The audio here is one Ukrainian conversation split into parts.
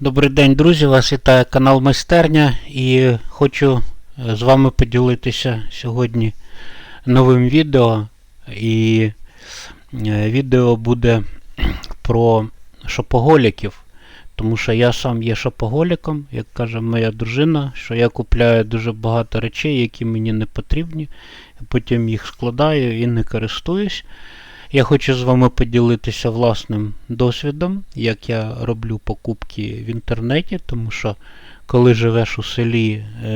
Добрий день, друзі! Вас вітає канал Майстерня і хочу е, з вами поділитися сьогодні новим відео. І е, відео буде про шопоголіків, тому що я сам є шопоголіком, як каже моя дружина, що я купляю дуже багато речей, які мені не потрібні, потім їх складаю і не користуюсь. Я хочу з вами поділитися власним досвідом, як я роблю покупки в інтернеті, тому що коли живеш у селі, е,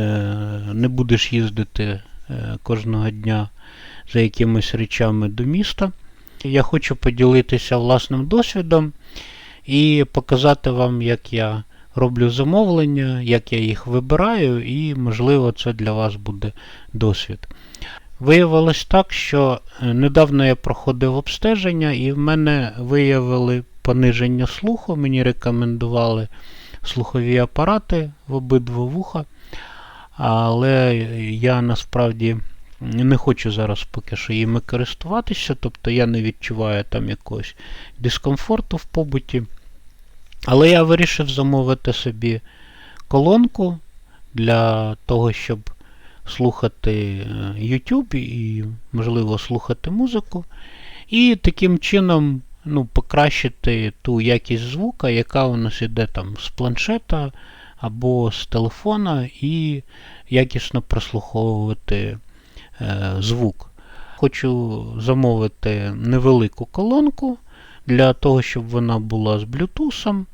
не будеш їздити е, кожного дня за якимись речами до міста. Я хочу поділитися власним досвідом і показати вам, як я роблю замовлення, як я їх вибираю, і, можливо, це для вас буде досвід. Виявилось так, що е, недавно я проходив обстеження, і в мене виявили пониження слуху. Мені рекомендували слухові апарати в обидва вуха. Але я насправді не хочу зараз поки що їми користуватися, тобто я не відчуваю там якогось дискомфорту в побуті. Але я вирішив замовити собі колонку для того, щоб слухати е, YouTube і, можливо, слухати музику. І таким чином ну, покращити ту якість звука, яка у нас іде там з планшета або з телефона, і якісно прослуховувати е, звук. Хочу замовити невелику колонку для того, щоб вона була з Bluetooth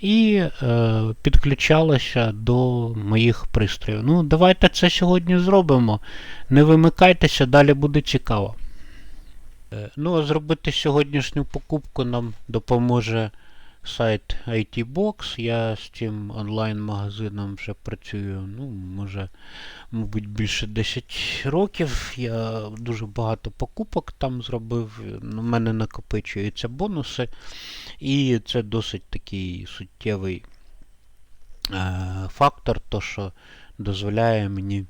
і е, підключалася до моїх пристроїв. Ну, давайте це сьогодні зробимо. Не вимикайтеся, далі буде цікаво. Е, ну, а зробити сьогоднішню покупку нам допоможе сайт ITBox. Я з цим онлайн-магазином вже працюю, ну, може, мабуть, більше 10 років. Я дуже багато покупок там зробив. У мене накопичуються бонуси. І це досить такий суттєвий е, фактор, то що дозволяє мені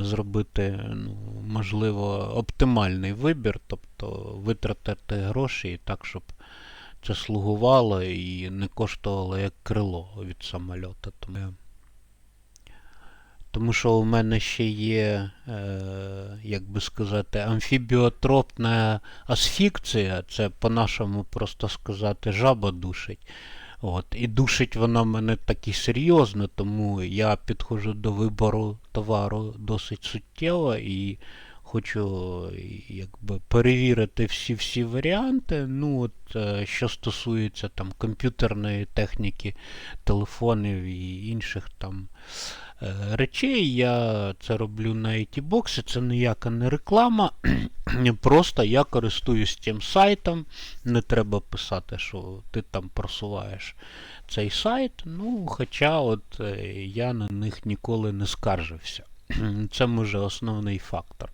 зробити, ну, можливо, оптимальний вибір, тобто витратити гроші так, щоб це слугувало і не коштувало як крило від самольота. Тому, що у мене ще є, е, як би сказати, амфібіотропна асфікція, це по-нашому просто сказати, жаба душить. От. І душить вона мене так і серйозно, тому я підходжу до вибору товару досить суттєво і хочу якби, перевірити всі-всі варіанти. Ну, от, е, Що стосується там, комп'ютерної техніки, телефонів і інших там е, речей, я це роблю на IT-боксі, це ніяка не реклама. Просто я користуюсь цим сайтом. Не треба писати, що ти там просуваєш цей сайт. Ну, Хоча от е, я на них ніколи не скаржився. Це може основний фактор.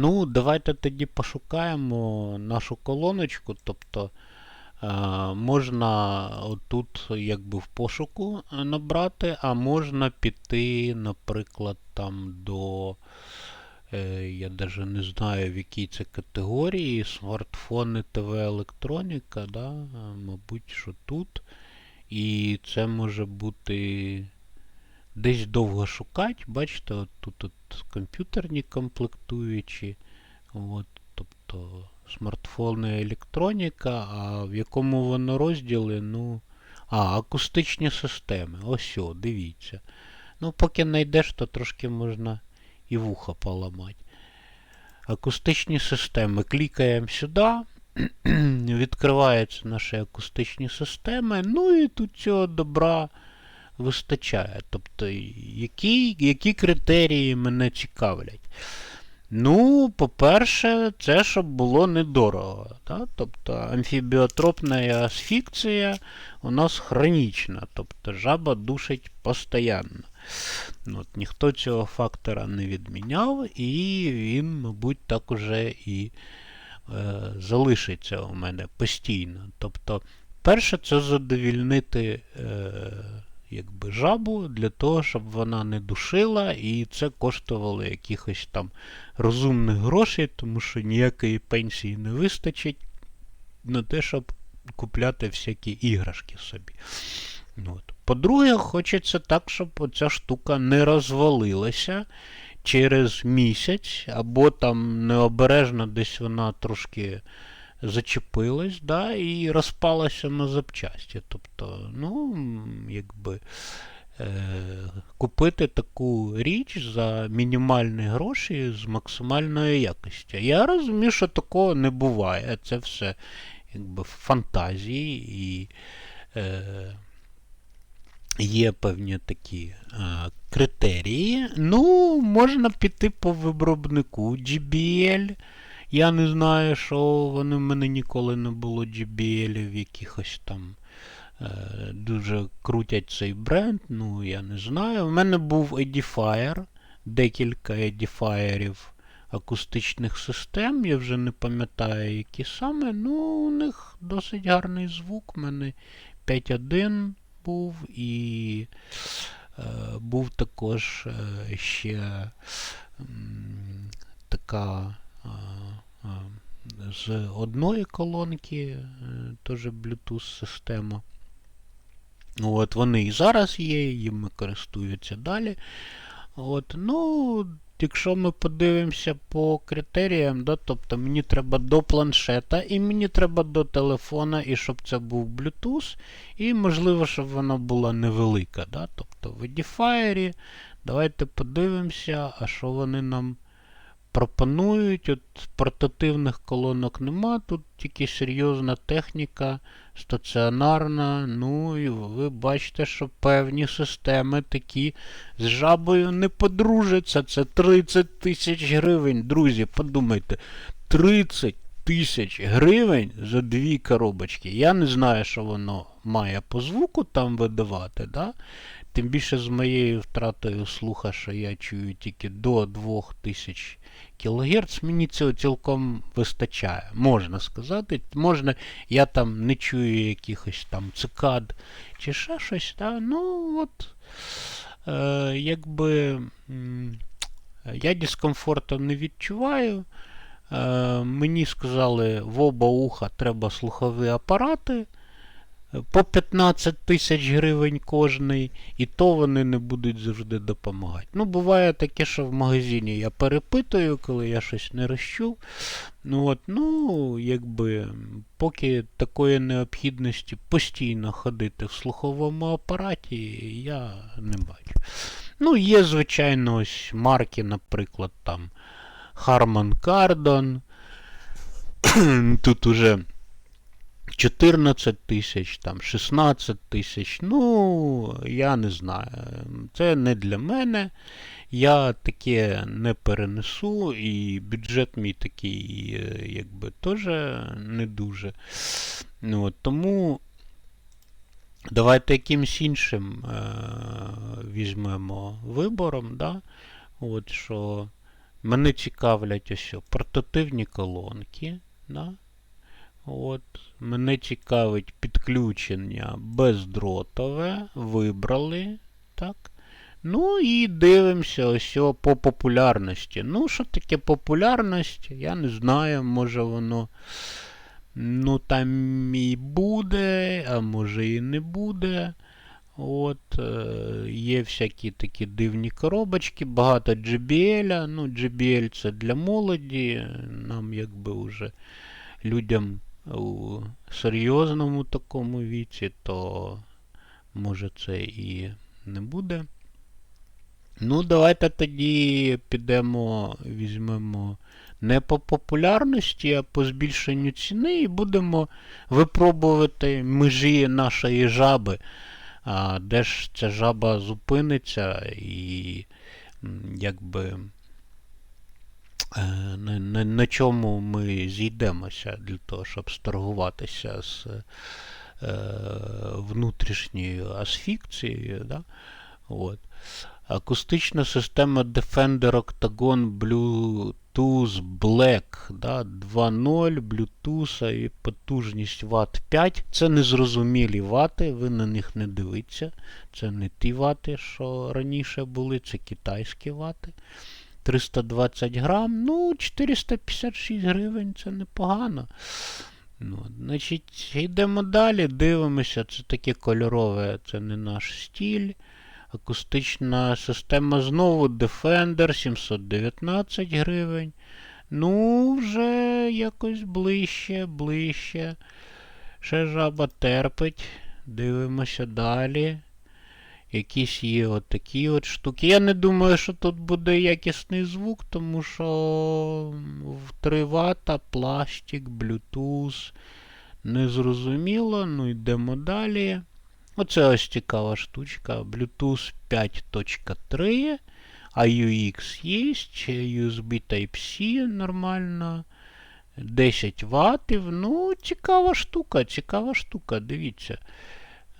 Ну, давайте тоді пошукаємо нашу колоночку. Тобто е, можна отут якби в пошуку набрати, а можна піти, наприклад, там до. Е, я навіть не знаю, в якій це категорії. Смартфони, ТВ, електроніка, да? мабуть, що тут. І це може бути десь довго шукати. Бачите, от тут от комп'ютерні комплектуючі. От, тобто смартфони електроніка, а в якому воно розділі, ну. А, акустичні системи. Ось, о, дивіться. Ну, поки знайдеш, то трошки можна і вуха поламати. Акустичні системи. Клікаємо сюди. Відкриваються наші акустичні системи. Ну і тут цього добра вистачає. Тобто, які які критерії мене цікавлять? Ну, по-перше, це щоб було недорого. Да? Тобто амфібіотропна асфікція у нас хронічна, тобто жаба душить постійно. Ну, от, Ніхто цього фактора не відміняв, і він, мабуть, так уже і е, залишиться у мене постійно. Тобто, перше, це задовільнити. Е, якби жабу для того, щоб вона не душила, і це коштувало якихось там розумних грошей, тому що ніякої пенсії не вистачить на те, щоб купляти всякі іграшки собі. Ну. По-друге, хочеться так, щоб оця штука не розвалилася через місяць, або там необережно десь вона трошки зачепилась, да, і розпалася на запчасті. Тобто, ну, якби е, купити таку річ за мінімальні гроші з максимальною якістю. Я розумію, що такого не буває. Це все якби фантазії і. Е, Є певні такі е, критерії. Ну, можна піти по виробнику GBL. Я не знаю, що вони в мене ніколи не було GBL, якихось там е, дуже крутять цей бренд. Ну, я не знаю. У мене був Edifier, декілька Edifier акустичних систем. Я вже не пам'ятаю, які саме. Ну, у них досить гарний звук. У мене 5.1 був і е, був також е, ще м, така з одної колонки, е, теж Bluetooth система. От Вони і зараз є, їм користуються далі. От, ну, Якщо ми подивимося по критеріям, да, тобто мені треба до планшета, і мені треба до телефона, і щоб це був Bluetooth, і можливо, щоб вона була невелика. Да, тобто в Edifier, давайте подивимося, а що вони нам пропонують. От Портативних колонок нема, тут тільки серйозна техніка, стаціонарна. Ну і ви бачите, що певні системи такі з жабою не подружаться. Це 30 тисяч гривень. Друзі, подумайте, 30 тисяч гривень за дві коробочки. Я не знаю, що воно має по звуку там видавати. да? Тим більше з моєю втратою слуха, що я чую тільки до 2000 кГц, мені цього цілком вистачає. Можна сказати. Можна, Я там не чую якихось там цикад чи ще щось. Да? Ну, от, е, якби я дискомфорту не відчуваю. Е, мені сказали, в оба уха треба слухові апарати по 15 тисяч гривень кожний, і то вони не будуть завжди допомагати. Ну, буває таке, що в магазині я перепитую, коли я щось не розчув. Ну, от, ну, якби, поки такої необхідності постійно ходити в слуховому апараті, я не бачу. Ну, є, звичайно, ось марки, наприклад, там Harman Kardon. Тут уже 14 тисяч, там 16 тисяч. Ну, я не знаю. Це не для мене. Я таке не перенесу, і бюджет мій такий, е, якби, теж не дуже. Ну, Тому давайте якимсь іншим е- візьмемо вибором. да? От, що Мене цікавлять ось портативні колонки. Да? От, Мене цікавить підключення бездротове. Вибрали. так. Ну і дивимося ось по популярності. Ну, що таке популярність? Я не знаю, може воно ну там і буде, а може і не буде. От, е, Є всякі такі дивні коробочки, багато JBL. Ну, JBL це для молоді. Нам якби вже людям у серйозному такому віці, то може це і не буде. Ну, давайте тоді підемо, візьмемо не по популярності, а по збільшенню ціни і будемо випробувати межі нашої жаби. Де ж ця жаба зупиниться і якби на, на, на чому ми зійдемося для того, щоб сторгуватися з е, внутрішньою асфікцією. Да? От. Акустична система Defender Octagon Bluetooth Black да, 2.0 Bluetooth і потужність Вт 5. Це незрозумілі вати, ви на них не дивіться. Це не ті вати, що раніше були, це китайські вати. 320 грам, ну, 456 гривень це непогано. Ну, значить, йдемо далі, дивимося, це таке кольорове, це не наш стіль. Акустична система знову Defender 719 гривень. Ну, вже якось ближче, ближче. Ще жаба терпить. Дивимося далі. Якісь є отакі от штуки. Я не думаю, що тут буде якісний звук, тому що в 3 Вт, пластик, Bluetooth. Незрозуміло. Ну, йдемо далі. Оце ось цікава штучка. Bluetooth 5.3. AUX є, USB Type-C нормально. 10 Вт. Ну, цікава штука, цікава штука, дивіться.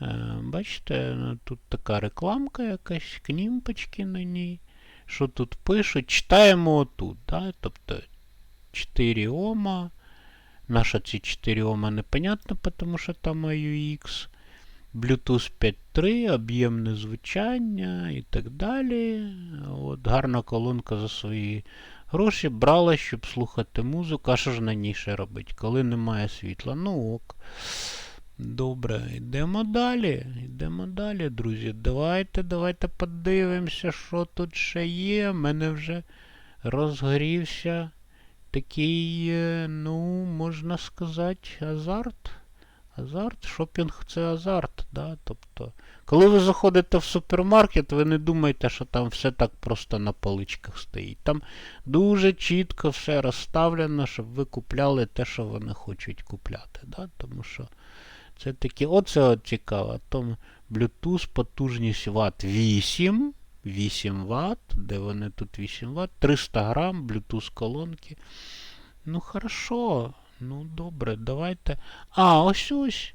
Е, Бачите, ну, тут така рекламка якась, кнімпочки на ній. Що тут пишуть? Читаємо отут. Да? Тобто 4 Ома. Наша ці 4 Ома непонятно, тому що там AUX. Bluetooth 5.3, об'ємне звучання і так далі. От, Гарна колонка за свої гроші брала, щоб слухати музику. А що ж на ній ще робить? Коли немає світла? Ну ок. Добре, йдемо далі. Йдемо далі, друзі. Давайте, давайте подивимося, що тут ще є. У мене вже розгорівся такий, е, ну, можна сказати, азарт. Азарт, шопінг це азарт. Да? Тобто, коли ви заходите в супермаркет, ви не думаєте, що там все так просто на поличках стоїть. Там дуже чітко все розставлено, щоб ви купляли те, що вони хочуть купляти. Да? Тому що це таке, оце цікаво. Тому Bluetooth, потужність Вт 8. 8 Вт, де вони тут 8 Вт, 300 грам, Bluetooth колонки. Ну, хорошо. Ну, добре, давайте. А, ось ось.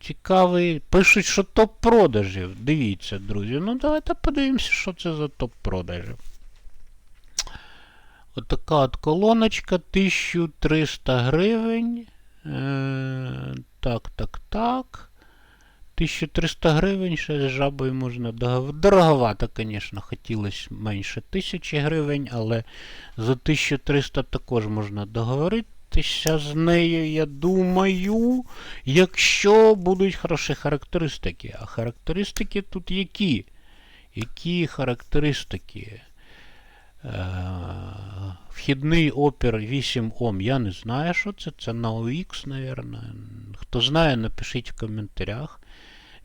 Цікавий. Пишуть, що топ продажів. Дивіться, друзі. Ну, давайте подивимося, що це за топ продажів. Отака от колоночка 1300 гривень. Так, так, так. 1300 гривень ще з жабою можна договорити. Дороговато, звісно, хотілося менше 1000 гривень, але за 1300 також можна договоритися з нею, я думаю, якщо будуть хороші характеристики. А характеристики тут які? Які характеристики? Е, Вхідний опір 8 Ом. Я не знаю, що це. Це на OX, мабуть. Хто знає, напишіть в коментарях.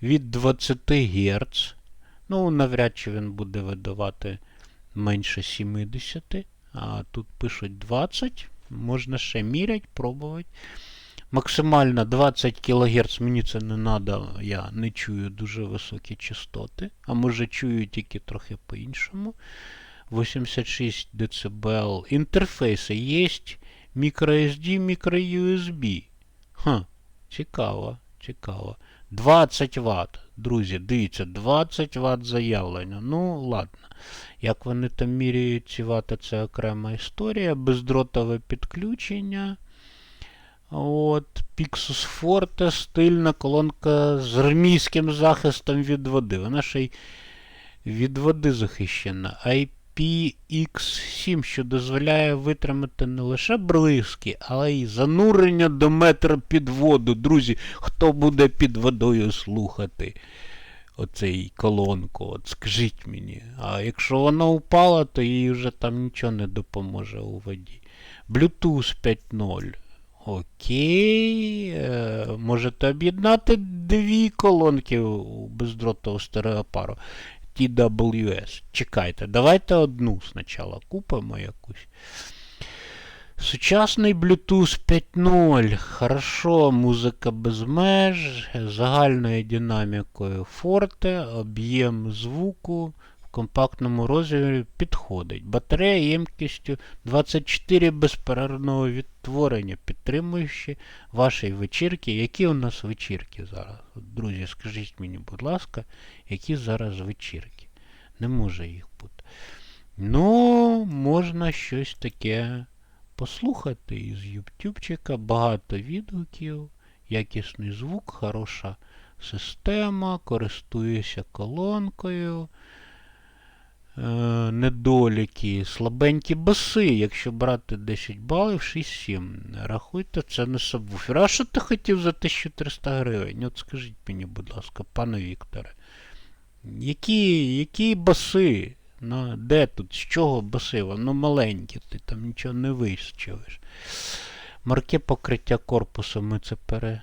Від 20 Гц. Ну, навряд чи він буде видавати менше 70. А тут пишуть 20. Можна ще міряти, пробувати. Максимально 20 кГц. Мені це не треба, я не чую дуже високі частоти. А може чую тільки трохи по-іншому. 86 дБ. Інтерфейси є microSD, microUSB. Ха, цікаво, цікаво. 20 Вт. Друзі, дивіться, 20 Вт заявлення. Ну, ладно. Як вони там міряють ці вати, це окрема історія. Бездротове підключення. От, Pixus Forte, стильна колонка з армійським захистом від води. Вона ще й від води захищена. IPX7, що дозволяє витримати не лише блиски, але й занурення до метра під воду. Друзі, хто буде під водою слухати оцей колонку? От скажіть мені. А якщо вона упала, то їй вже там нічого не допоможе у воді. Bluetooth 5.0. Окей. Е, можете об'єднати дві колонки у бездротову стереопару. TWS. Чекайте, давайте одну спочатку купимо якусь. Сучасний Bluetooth 5.0. Хорошо, музика без меж, загальною динамікою форте, об'єм звуку компактному розмірі підходить. Батарея ємкістю 24 безперервного відтворення, підтримуючи ваші вечірки. Які у нас вечірки зараз? Друзі, скажіть мені, будь ласка, які зараз вечірки? Не може їх бути. Ну, можна щось таке послухати із ютубчика, багато відгуків, якісний звук, хороша система, користуюся колонкою. Е, недоліки, слабенькі баси, якщо брати 10 балів, 6-7. Рахуйте, це не сабвуфер. А що ти хотів за 1300 гривень? От скажіть мені, будь ласка, пане Вікторе. Які, які баси? Ну, де тут? З чого баси? Воно маленьке, ти там нічого не вищуєш. Марке покриття корпусу ми це пере,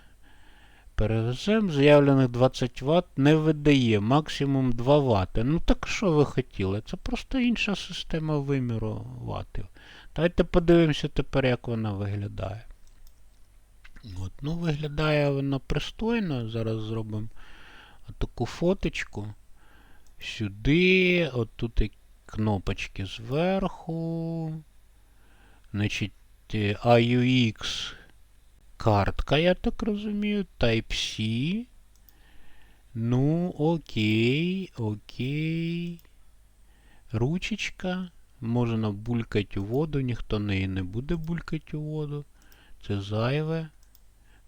перевеземо. Заявлених 20 Вт не видає, максимум 2 Вт. Ну так що ви хотіли? Це просто інша система виміру ватів. Давайте подивимося тепер, як вона виглядає. От, ну, виглядає вона пристойно. Зараз зробимо таку фоточку. Сюди, от тут і кнопочки зверху. Значить, е, AUX картка, я так розумію. Type-C. Ну, окей, окей. Ручечка. Можна булькати у воду, ніхто неї не буде булькати у воду. Це зайве.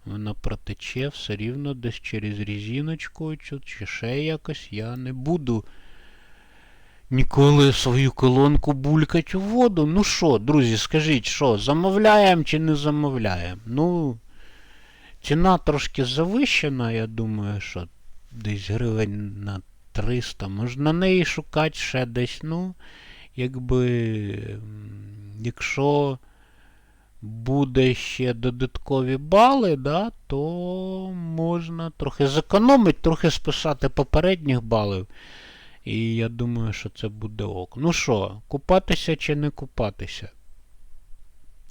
Вона протече все рівно десь через різіночку чи ще якось. Я не буду ніколи свою колонку булькать у воду. Ну що, друзі, скажіть, що, замовляємо чи не замовляємо? Ну, ціна трошки завищена, я думаю, що десь гривень на 300. Можна на неї шукати ще десь, ну, якби, якщо буде ще додаткові бали, да, то можна трохи зекономити, трохи списати попередніх балів. І я думаю, що це буде ок. Ну що, купатися чи не купатися?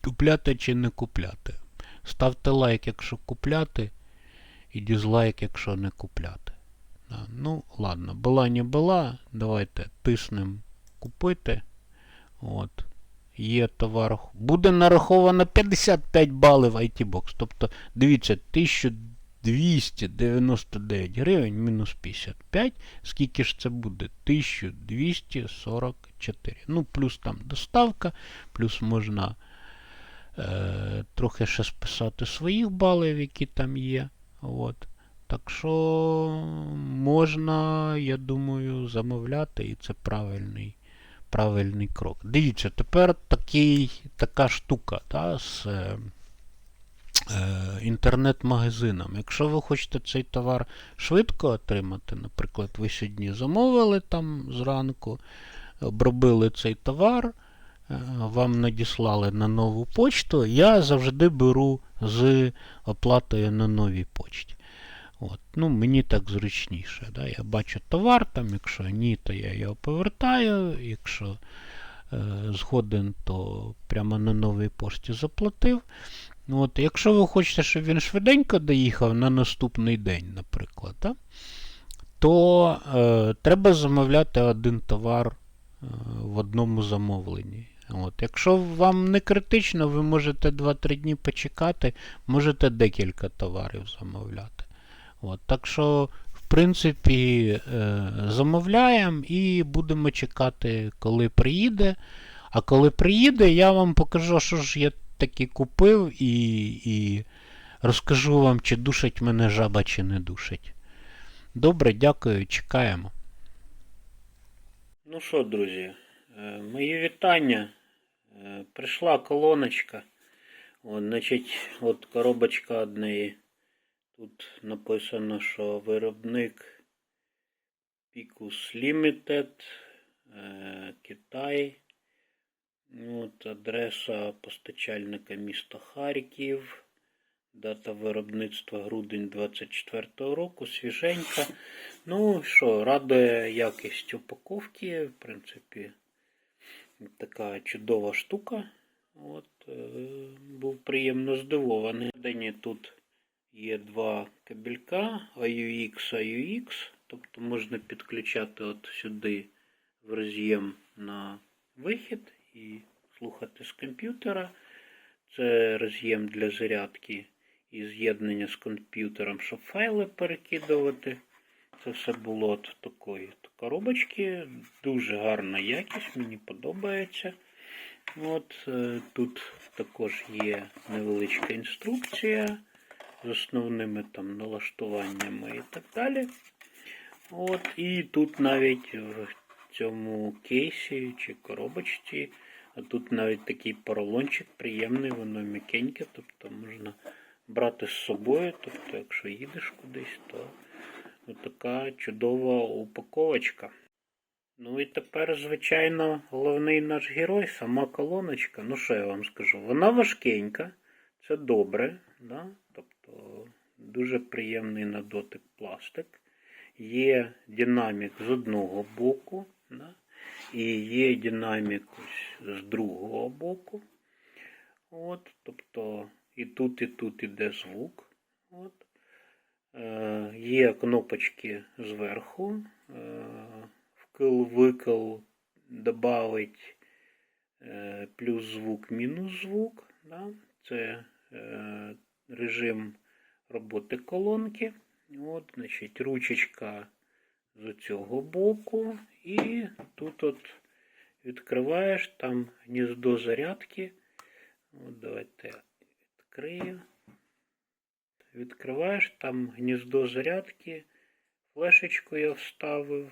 Купляти чи не купляти? Ставте лайк, якщо купляти, і дізлайк, якщо не купляти. Да, ну, ладно, була не була. Давайте тиснемо купити. От. Є товар. Буде нараховано 55 балів IT-Box. Тобто, дивіться, 1299 гривень мінус 55. Скільки ж це буде? 1244. Ну, плюс там доставка, плюс можна е, трохи ще списати своїх балів, які там є. От. Так що можна, я думаю, замовляти, і це правильний правильний крок. Дивіться, тепер такий, така штука та, з е, інтернет-магазином. Якщо ви хочете цей товар швидко отримати, наприклад, ви сьогодні замовили там зранку, обробили цей товар, е, вам надіслали на нову почту, я завжди беру з оплатою на новій почті. От. Ну, Мені так зручніше. Да? Я бачу товар, там, якщо ні, то я його повертаю. Якщо е, згоден, то прямо на новій пошті заплатив. От. Якщо ви хочете, щоб він швиденько доїхав на наступний день, наприклад, да? то е, треба замовляти один товар е, в одному замовленні. От. Якщо вам не критично, ви можете 2-3 дні почекати, можете декілька товарів замовляти. От, так що, в принципі, е, замовляємо і будемо чекати, коли приїде. А коли приїде, я вам покажу, що ж я таки купив, і, і розкажу вам, чи душить мене жаба, чи не душить. Добре, дякую, чекаємо. Ну що, друзі, е, мої вітання. Е, Прийшла колоночка. От, значить, от коробочка однієї. Тут написано, що виробник Picus Limited, е, Китай. От, адреса постачальника міста Харків. Дата виробництва грудень 24 року, свіженька. Ну що, радує якість упаковки. В принципі, така чудова штука. От, е, був приємно здивований. Дані тут Є два кабелька AUX AUX, тобто можна підключати от сюди в роз'єм на вихід і слухати з комп'ютера. Це роз'єм для зарядки і з'єднання з комп'ютером, щоб файли перекидувати. Це все було от такої коробочки. Дуже гарна якість, мені подобається. От, е, Тут також є невеличка інструкція з основними там налаштуваннями і так далі. От, І тут навіть в цьому кейсі чи коробочці. А тут навіть такий поролончик приємний, воно м'якеньке, тобто можна брати з собою. Тобто, якщо їдеш кудись, то така чудова упаковочка. Ну і тепер, звичайно, головний наш герой, сама колоночка. Ну що я вам скажу? Вона важкенька, це добре, да? тобто дуже приємний на дотик пластик. Є динамік з одного боку, да? І є динамік з другого боку. От, тобто і тут, і тут іде звук. От. Е, є кнопочки зверху. Е, вкл-викл добавить е, плюс звук, мінус звук. Да? Це е, режим роботи колонки. От, значить, ручечка з цього боку. І тут от відкриваєш там гніздо зарядки. От, давайте відкрию. Відкриваєш там гніздо зарядки. Флешечку я вставив.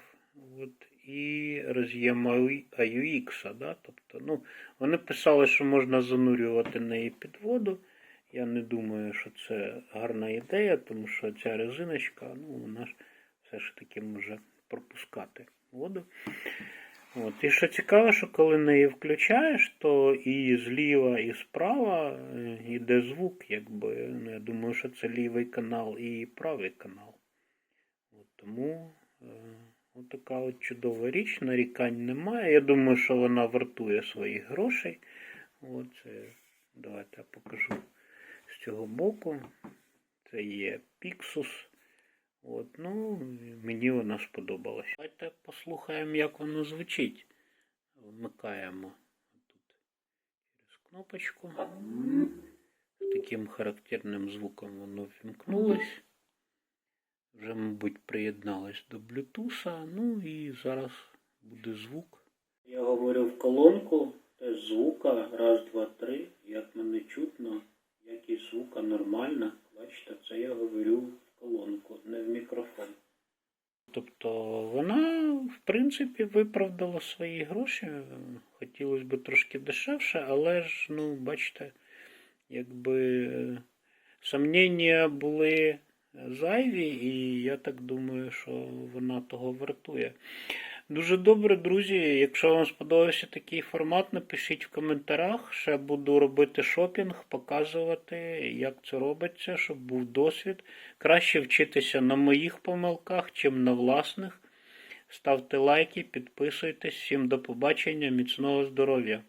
От, і роз'єм AUX. Да? Тобто, ну, вони писали, що можна занурювати неї під воду. Я не думаю, що це гарна ідея, тому що ця резиночка, ну, вона ж все ж таки може пропускати воду. От. І що цікаво, що коли неї включаєш, то і зліва, і справа е, йде звук, якби. Ну, я думаю, що це лівий канал і правий канал. От, тому е, от така от чудова річ, нарікань немає. Я думаю, що вона вартує своїх грошей. От, давайте я покажу з цього боку. Це є Pixus. От, ну, мені вона сподобалась. Давайте послухаємо, як воно звучить. Вмикаємо тут через кнопочку. Таким характерним звуком воно вімкнулось. Вже, мабуть, приєдналось до Bluetooth. Ну і зараз буде звук. Я говорю в колонку, теж звука. Раз, два, три. Як мене чутно, якість звука нормальна. Бачите, це я говорю колонку, не в мікрофон. Тобто вона, в принципі, виправдала свої гроші. Хотілося б трошки дешевше, але ж, ну, бачите, якби сумніння були зайві, і я так думаю, що вона того вартує. Дуже добре, друзі. Якщо вам сподобався такий формат, напишіть в коментарях. Ще буду робити шопінг, показувати, як це робиться, щоб був досвід. Краще вчитися на моїх помилках, чим на власних. Ставте лайки, підписуйтесь. Всім до побачення, міцного здоров'я!